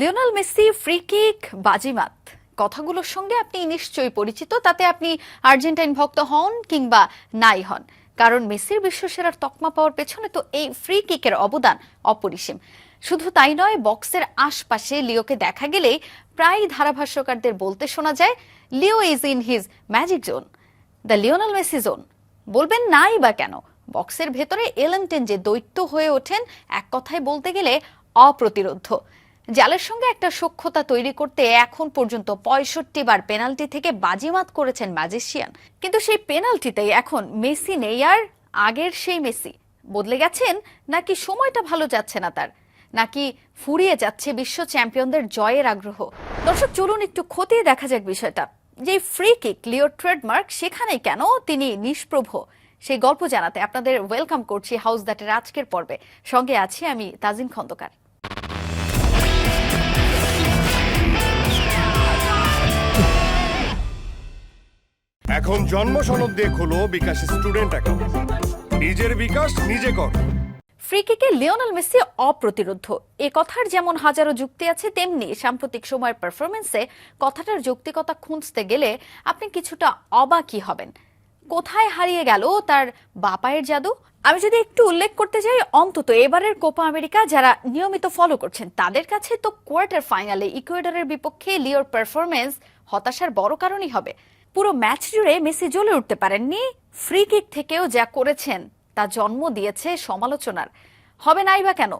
Lionel Messi free kick বাজিমাত। কথাগুলোর সঙ্গে আপনি নিশ্চয়ই পরিচিত, তাতে আপনি আর্জেন্টাইন ভক্ত হন কিংবা নাই হন। কারণ মেসির বিশ্বসেরার তকমা পাওয়ার পেছনে তো এই ফ্রি কিকের অবদান অপরিসীম। শুধু তাই নয়, বক্সের আশপাশে লিওকে দেখা গেলেই প্রায় ধারাভাষ্যকারদের বলতে শোনা যায়, Leo is in his magic zone, the Lionel Messi zone. বলবেন, নাই বা কেন? বক্সের ভেতরে এলেনটেন যে দৈত্য হয়ে ওঠেন, এক কথায় বলতে গেলে অপ্রতিরোধ্য। জালের সঙ্গে একটা সখ্যতা তৈরি করতে এখন পর্যন্ত পঁয়ষট্টি বার পেনাল্টি থেকে বাজিমাত করেছেন ম্যাজিশিয়ান। কিন্তু সেই পেনাল্টিতেই এখন মেসি নেই আর আগের সেই মেসি। বদলে গেছেন নাকি সময়টা ভালো যাচ্ছে না তার? নাকি ফুরিয়ে যাচ্ছে বিশ্ব চ্যাম্পিয়নদের জয়ের আগ্রহ? দর্শক, চলুন একটু খতিয়ে দেখা যাক বিষয়টা। যে ফ্রি কিক লিওর ট্রেডমার্ক সেখানে কেন তিনি নিষ্প্রভ? সেই গল্প জানাতে আপনাদের ওয়েলকাম করছি হাউস দ্যাটের আজকের পর্বে। সঙ্গে আছি আমি তাজিন খন্দকার। এখন জন্ম সনদ দিয়ে খোলো বিকাশ স্টুডেন্ট অ্যাকাউন্ট নিজের বিকাশ নিজে কর। ফ্রি কিকে লিওনাল মেসি অপ্রতিরোধ্য। এ কথার যেমন হাজারো যুক্তি আছে, তেমনি সাম্প্রতিক সময়ের পারফরমেন্সে কথাটার যৌক্তিকতা খুঁজতে গেলে আপনি কিছুটা অবাকই হবেন। কোথায় হারিয়ে গেল তার বাপায়ের জাদু? আমি যদি একটু উল্লেখ করতে চাই অন্তত এবারের কোপা আমেরিকা যারা নিয়মিত ফলো করছেন, তাদের কাছে তো কোয়ার্টার ফাইনালে ইকুয়েডরের বিপক্ষে লিওর পারফরমেন্স হতাশার বড় কারণই হবে। পুরো ম্যাচ জুড়ে মেসি জ্বলে উঠতে পারেননি। ফ্রি কিক থেকেও যা করেছেন, তা জন্ম দিয়েছে সমালোচনার। হবে নাই বা কেন?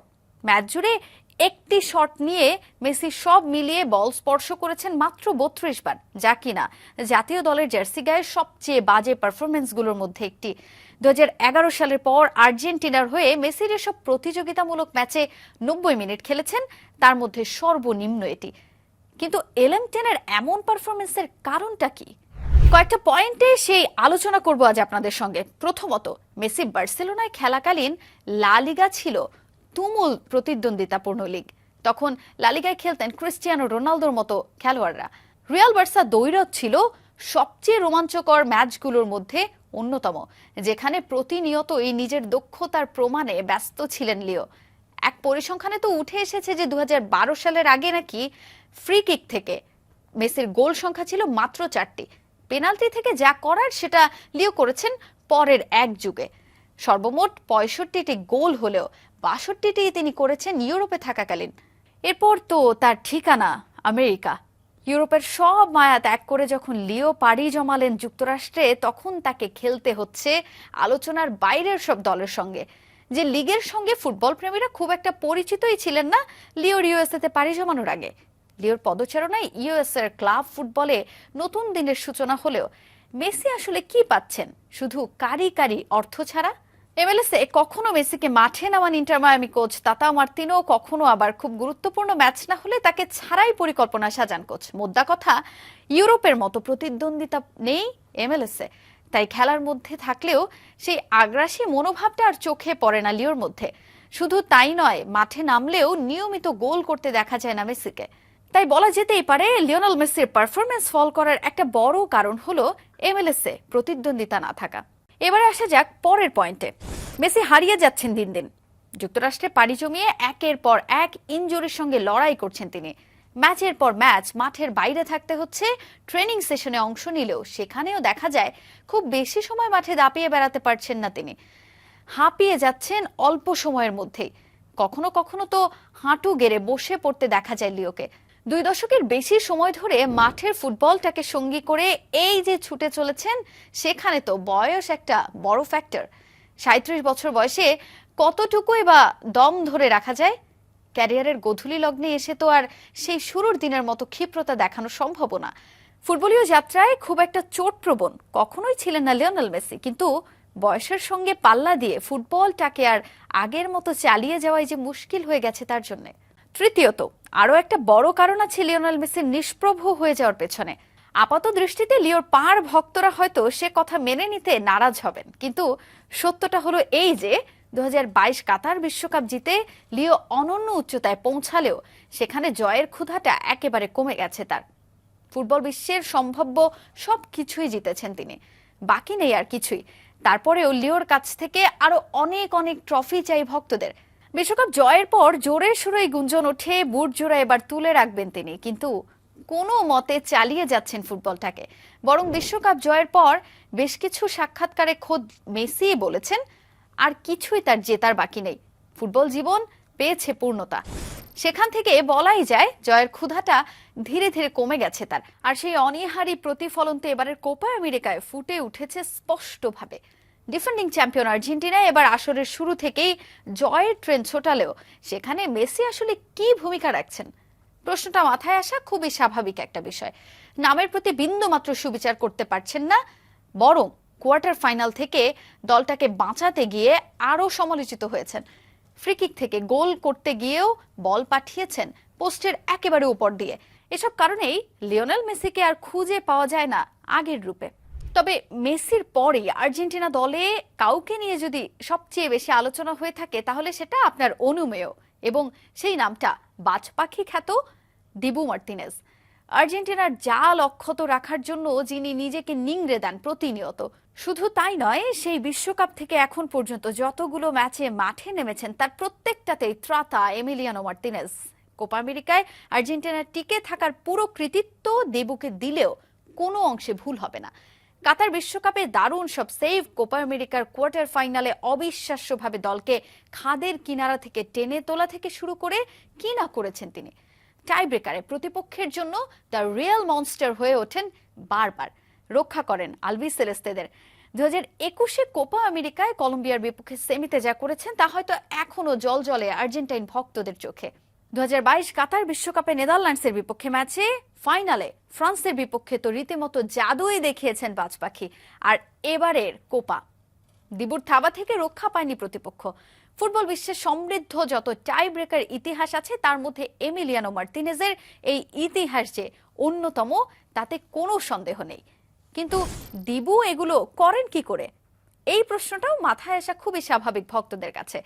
ম্যাচ জুড়ে একটি শট নিয়ে মেসি সব মিলিয়ে বল স্পর্শ করেছেন মাত্র বত্রিশ বার, যা কিনা জাতীয় দলের জার্সি গায়ের সবচেয়ে বাজে পারফরমেন্সগুলোর মধ্যে একটি। দু হাজার এগারো সালের পর আর্জেন্টিনার হয়ে মেসির এসব প্রতিযোগিতামূলক ম্যাচে নব্বই মিনিট খেলেছেন, তার মধ্যে সর্বনিম্ন এটি। কিন্তু এলএম টেনের এমন পারফরমেন্সের কারণটা কি? কয়েকটা পয়েন্টে সেই আলোচনা করব আজ আপনাদের সঙ্গে। প্রথমত, মেসি বার্সেলোনায় খেলাকালীন লা লিগা ছিল তুমুল প্রতিদ্বন্দ্বিতাপূর্ণ লীগ। তখন লালিগায় খেলতেন ক্রিস্টিয়ানো রোনালদোর মতো খেলোয়াড়রা। রিয়াল বার্সা দৈরত ছিল সবচেয়ে রোমাঞ্চকর ম্যাচগুলোর মধ্যে অন্যতম, যেখানে প্রতিনিয়ত এই নিজের দক্ষতার প্রমাণে ব্যস্ত ছিলেন লিও। এক পরিসংখ্যানে তো উঠে এসেছে যে দু হাজার বারো সালের আগে নাকি ফ্রি কিক থেকে মেসির গোল সংখ্যা ছিল মাত্র চারটি। পেনাল্টি থেকে যা করার সেটা লিও করেছেন পরের এক যুগে। সর্বমোট পঁয়ষট্টিটি গোল হলেও বাষট্টিটি তিনি করেছেন ইউরোপে থাকাকালীন। এরপর তো তার ঠিকানা আমেরিকা। ইউরোপের সব মায়া ত্যাগ করে যখন লিও পাড়ি জমালেন যুক্তরাষ্ট্রে, তখন তাকে খেলতে হচ্ছে আলোচনার বাইরের সব দলের সঙ্গে। যে লিগের সঙ্গে ফুটবল প্রেমীরা খুব একটা পরিচিতই ছিলেন না লিওর ইউএসএতে পাড়ি জমানোর আগে। লিওর পদচারণায় ইউএস এর ক্লাব ফুটবলে নতুন দিনের সূচনা হলেও মেসি আসলে কি পাচ্ছেন? শুধু কারি কারি অর্থ ছাড়া? এমএলএসে কখনো মেসিকে মাঠে নামান Inter Miami coach Tata Martino, কখনো আবার খুব গুরুত্বপূর্ণ ম্যাচ না হলে তাকে ছাড়াই পরিকল্পনা সাজান কোচ। মোদ্দা কথা, ইউরোপের মতো প্রতিদ্বন্দ্বিতা নেই এমএলএসে। তাই খেলার মধ্যে থাকলেও সেই আগ্রাসী মনোভাবটা আর চোখে পড়ে না লিওর মধ্যে। শুধু তাই নয়, মাঠে নামলেও নিয়মিত গোল করতে দেখা যায় না মেসিকে। তাই বলা যেতেই পারে লিওনাল মেসির পারফরমেন্স ফল করার একটা বড় কারণ হলো এমএলএসে প্রতিদ্বন্দ্বিতা না থাকা। এবারে আসা যাক পরের পয়েন্টে। মেসি হারিয়ে যাচ্ছেন দিন দিন। যুক্তরাষ্ট্রে পাড়ি জমিয়ে একের পর এক ইনজুরির সঙ্গে লড়াই করছেন তিনি। ম্যাচের পর ম্যাচ মাঠের বাইরে থাকতে হচ্ছে, ট্রেনিং সেশনে অংশ নিলেও সেখানেও দেখা যায় খুব বেশি সময় মাঠে দাপিয়ে বেড়াতে পারছেন না তিনি। হাঁপিয়ে যাচ্ছেন অল্প সময়ের মধ্যেই। কখনো কখনো তো হাঁটু গেড়ে বসে পড়তে দেখা যায় লিওকে। দুই দশকের বেশি সময় ধরে মাঠের ফুটবলটাকে সঙ্গী করে এই যে ছুটে চলেছেন, সেখানে তো বয়স একটা বড় ফ্যাক্টর সাঁত্রিশ বছর বয়সে কতটুকুই বা দম ধরে রাখা যায়? ক্যারিয়ারের গধূলি লগ্নে এসে তো আর সেই শুরুর দিনের মতো ক্ষিপ্রতা দেখানো সম্ভব না। ফুটবলীয় যাত্রায় খুব একটা চোট প্রবণ কখনোই ছিলেন না লিওনেল মেসি, কিন্তু বয়সের সঙ্গে পাল্লা দিয়ে ফুটবলটাকে আর আগের মতো চালিয়ে যাওয়াই যে মুশকিল হয়ে গেছে তার জন্য। তৃতীয়ত আরও একটা বড় কারণ আছে লিওনাল মেসির নিষ্প্রভ হয়ে যাওয়ার পেছনে। আপাত দৃষ্টিতে লিওর পাড় ভক্তরা হয়তো সে কথা মেনে নিতে নারাজ হবেন। কিন্তু সত্যটা হলো এই যে দু হাজার বাইশ কাতার বিশ্বকাপ জিতে লিও অনন্য উচ্চতায় পৌঁছালেও সেখানে জয়ের ক্ষুধাটা একেবারে কমে গেছে তার। ফুটবল বিশ্বের সম্ভাব্য সব কিছুই জিতেছেন তিনি। বাকি নেই আর কিছুই। তারপরেও লিওর কাছ থেকে আরও অনেক অনেক ট্রফি চাই ভক্তদের। বিশ্বকাপ জয়ের পর জোরে সোরেই গুঞ্জন ওঠে, বুট জোড়া এবার তুলে রাখবেন তিনি। কিন্তু কোনো মতে চালিয়ে যাচ্ছেন ফুটবলটাকে। বরং বিশ্বকাপ জয়ের পর বেশ কিছু সাক্ষাৎকারে খোদ মেসি বলেছেন, আর কিছুই তার জেতার বাকি নেই। ফুটবল জীবন পেয়েছে পূর্ণতা। সেখান থেকে বলাই যায়, জয়ের ক্ষুধাটা ধীরে ধীরে কমে গেছে তার। আর সেই অনিহারি প্রতিফলন তো এবারের কোপা আমেরিকায় ফুটে উঠেছে স্পষ্টভাবে। ডিফেন্ডিং চ্যাম্পিয়ন আর্জেন্টিনা এবার আসরের শুরু থেকেই জয়ের ট্রেন ছোটালেও। সেখানে মেসি আসলে কি ভূমিকা রাখছেন? প্রশ্নটা মাথায় আসা খুবই স্বাভাবিক একটা বিষয়। নামের প্রতি বিন্দু মাত্র সুবিচার করতে পারছেন না, বরং কোয়ার্টার ফাইনাল থেকে দলটাকে বাঁচাতে গিয়ে আরও সমালোচিত হয়েছেন। ফ্রিকিক থেকে গোল করতে গিয়েও বল পাঠিয়েছেন পোস্টের একেবারে উপর দিয়ে। এসব কারণেই লিওনেল মেসিকে আর খুঁজে পাওয়া যায় না আগের রূপে। তবে মেসির পরে আর্জেন্টিনা দলে কাউকে নিয়ে যদি সবচেয়ে বেশি আলোচনা হয়ে থাকে, তাহলে সেটা আপনার অনুমেয় এবং সেই নামটা বাজপাখি খ্যাত দিবু মার্তিনেজ আর্জেন্টিনার জাল অক্ষত রাখার জন্য যিনি নিজেকে নিংড়ে দেন প্রতিনিয়ত, শুধু তাই নয়, সেই বিশ্বকাপ থেকে এখন পর্যন্ত যতগুলো ম্যাচে মাঠে নেমেছেন, তার প্রত্যেকটাতেই ত্রাতা এমিলিয়ানো মার্তিনেজ কোপা আমেরিকায় আর্জেন্টিনার টিকে থাকার পুরো কৃতিত্ব দেবুকে দিলেও কোনো অংশে ভুল হবে না। কাতার বিশ্বকাপে দারুণ সব সেভ। কোপা আমেরিকার কোয়ার্টার ফাইনালে অবিশ্বাস্যভাবে দলকে খাদের কিনারা থেকে টেনে তোলা থেকে শুরু করে কি না করেছেন তিনি? টাই ব্রেকারে প্রতিপক্ষের জন্য দ্য রিয়েল মনস্টার হয়ে ওঠেন বারবার। রক্ষা করেন আলবি সেলেস্তেদের। দু হাজার একুশে কোপা আমেরিকায় কলম্বিয়ার বিপক্ষে সেমিতে যা করেছেন তা হয়তো এখনও জল জলে আর্জেন্টাইন ভক্তদের চোখে। দু হাজার বাইশ কাতার বিশ্বকাপে নেদারল্যান্ডসের বিপক্ষে ম্যাচে ফাইনালে ফ্রান্সের বিপক্ষে তো রীতিমতো জাদুই দেখিয়েছেন পাঁচ পাখি আর এবারের কোপা। দিবুর থাবা থেকে রক্ষা পায়নি প্রতিপক্ষ। ফুটবল বিশ্বের সমৃদ্ধ যত টাই ব্রেকার ইতিহাস আছে, তার মধ্যে এমিলিয়ানো মার্তিনেজের এই ইতিহাস যে অন্যতম, তাতে কোনো সন্দেহ নেই। কিন্তু দিবু এগুলো করেন কি করে? এই প্রশ্নটাও মাথায় আসা খুবই স্বাভাবিক ভক্তদের কাছে।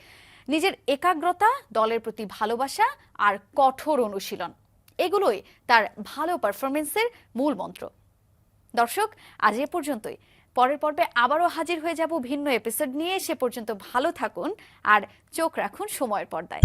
নিজের একাগ্রতা, দলের প্রতি ভালোবাসা আর কঠোর অনুশীলন। এগুলোই তার ভালো পারফরমেন্সের মূল মন্ত্র। দর্শক, আজ এ পর্যন্তই। পরের পর্বে আবারও হাজির হয়ে যাব ভিন্ন এপিসোড নিয়ে। সে পর্যন্ত ভালো থাকুন আর চোখ রাখুন সময়ের পর্দায়।